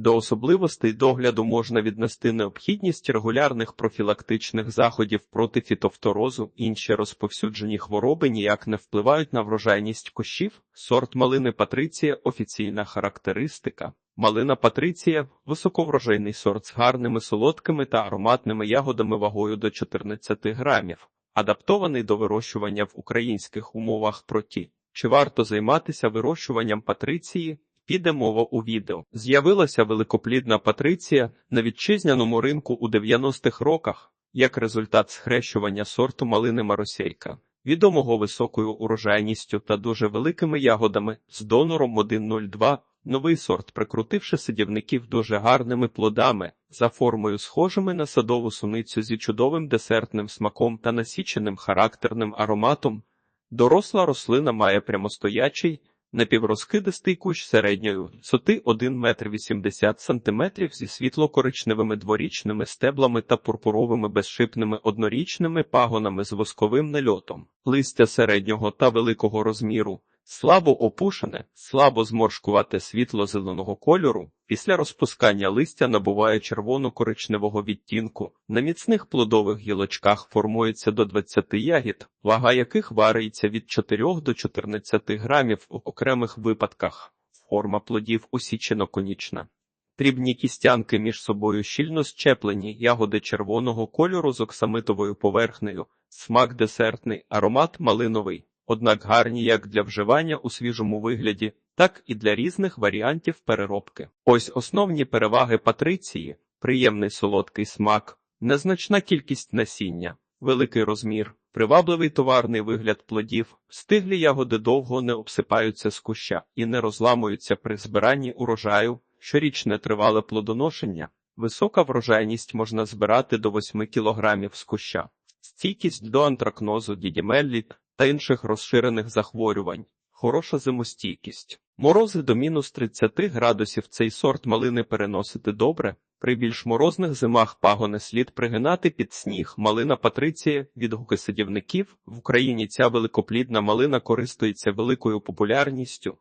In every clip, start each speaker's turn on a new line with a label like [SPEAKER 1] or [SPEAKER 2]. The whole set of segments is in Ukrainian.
[SPEAKER 1] До особливостей догляду можна віднести необхідність регулярних профілактичних заходів проти фітофторозу. Інші розповсюджені хвороби ніяк не впливають на врожайність кущів. Сорт малини Патриція офіційна характеристика. Малина Патриція високоврожайний сорт з гарними солодкими та ароматними ягодами вагою до 14 грамів, адаптований до вирощування в українських умовах проті. Чи варто займатися вирощуванням патриції? Піде мова у відео. З'явилася великоплідна патриція на вітчизняному ринку у 90-х роках, як результат схрещування сорту малини Маросейка, відомого високою урожайністю та дуже великими ягодами з донором 102. Новий сорт, прикрутивши сидівників дуже гарними плодами, за формою схожими на садову суницю зі чудовим десертним смаком та насіченим характерним ароматом, доросла рослина має прямостоячий, напіврозкидистий кущ середньої висоти 1 метр 80 сантиметрів зі світло-коричневими дворічними стеблами та пурпуровими безшипними однорічними пагонами з восковим нальотом, листя середнього та великого розміру. Слабо опушене, слабо зморшкувате світло зеленого кольору, після розпускання листя набуває червоно-коричневого відтінку. На міцних плодових гілочках формується до 20 ягід, вага яких вариться від 4 до 14 грамів у окремих випадках. Форма плодів усічено-конічна. Дрібні кістянки між собою щільно щеплені, ягоди червоного кольору з оксамитовою поверхнею, смак десертний, аромат малиновий однак гарні як для вживання у свіжому вигляді, так і для різних варіантів переробки. Ось основні переваги патриції, приємний солодкий смак, незначна кількість насіння, великий розмір, привабливий товарний вигляд плодів, стиглі ягоди довго не обсипаються з куща і не розламуються при збиранні урожаю, щорічне тривале плодоношення. Висока врожайність можна збирати до 8 кг з куща. Стійкість до антракнозу, дідімеллі та інших розширених захворювань, хороша зимостійкість. Морози до мінус 30 градусів цей сорт малини переносити добре. При більш морозних зимах пагони слід пригинати під сніг. Малина Патриція, відгуки садівників. В Україні ця великоплідна малина користується великою популярністю.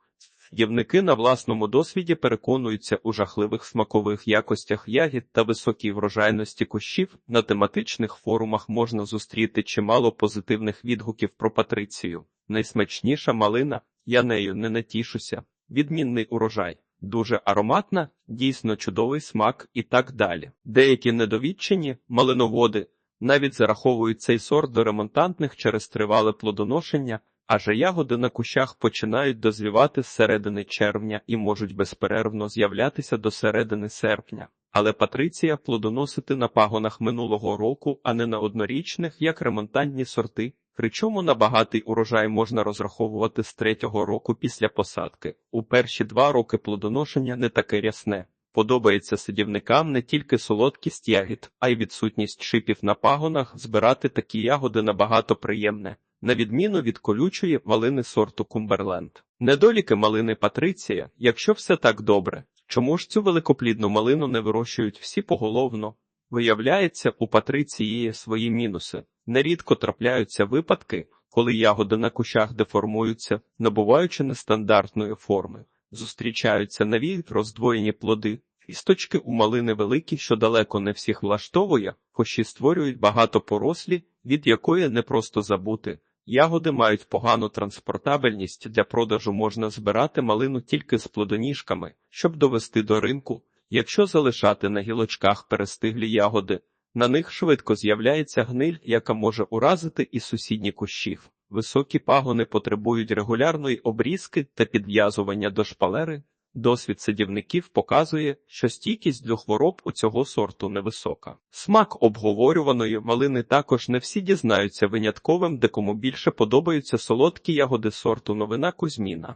[SPEAKER 1] Садівники на власному досвіді переконуються у жахливих смакових якостях ягід та високій врожайності кущів. На тематичних форумах можна зустріти чимало позитивних відгуків про Патрицію. Найсмачніша малина, я нею не натішуся. Відмінний урожай, дуже ароматна, дійсно чудовий смак і так далі. Деякі недовідчені малиноводи навіть зараховують цей сорт до ремонтантних через тривале плодоношення, адже ягоди на кущах починають дозрівати з середини червня і можуть безперервно з'являтися до середини серпня. Але патриція плодоносити на пагонах минулого року, а не на однорічних, як ремонтантні сорти. Причому на багатий урожай можна розраховувати з третього року після посадки. У перші два роки плодоношення не таке рясне. Подобається садівникам не тільки солодкість ягід, а й відсутність шипів на пагонах. Збирати такі ягоди набагато приємне, на відміну від колючої малини сорту Кумберленд. Недоліки малини Патриція, якщо все так добре, чому ж цю великоплідну малину не вирощують всі поголовно? Виявляється, у Патриції є свої мінуси. Нерідко трапляються випадки, коли ягоди на кущах деформуються, набуваючи нестандартної форми. Зустрічаються нові роздвоєні плоди. Істочки у малини великі, що далеко не всіх влаштовує, кущі створюють багато порослі, від якої не просто забути. Ягоди мають погану транспортабельність для продажу можна збирати малину тільки з плодоніжками, щоб довести до ринку. Якщо залишати на гілочках перестиглі ягоди, на них швидко з'являється гниль, яка може уразити і сусідні кущів. Високі пагони потребують регулярної обрізки та підв'язування до шпалери. Досвід садівників показує, що стійкість до хвороб у цього сорту невисока. Смак обговорюваної малини також не всі дізнаються винятковим, де кому більше подобаються солодкі ягоди сорту новина Кузьміна.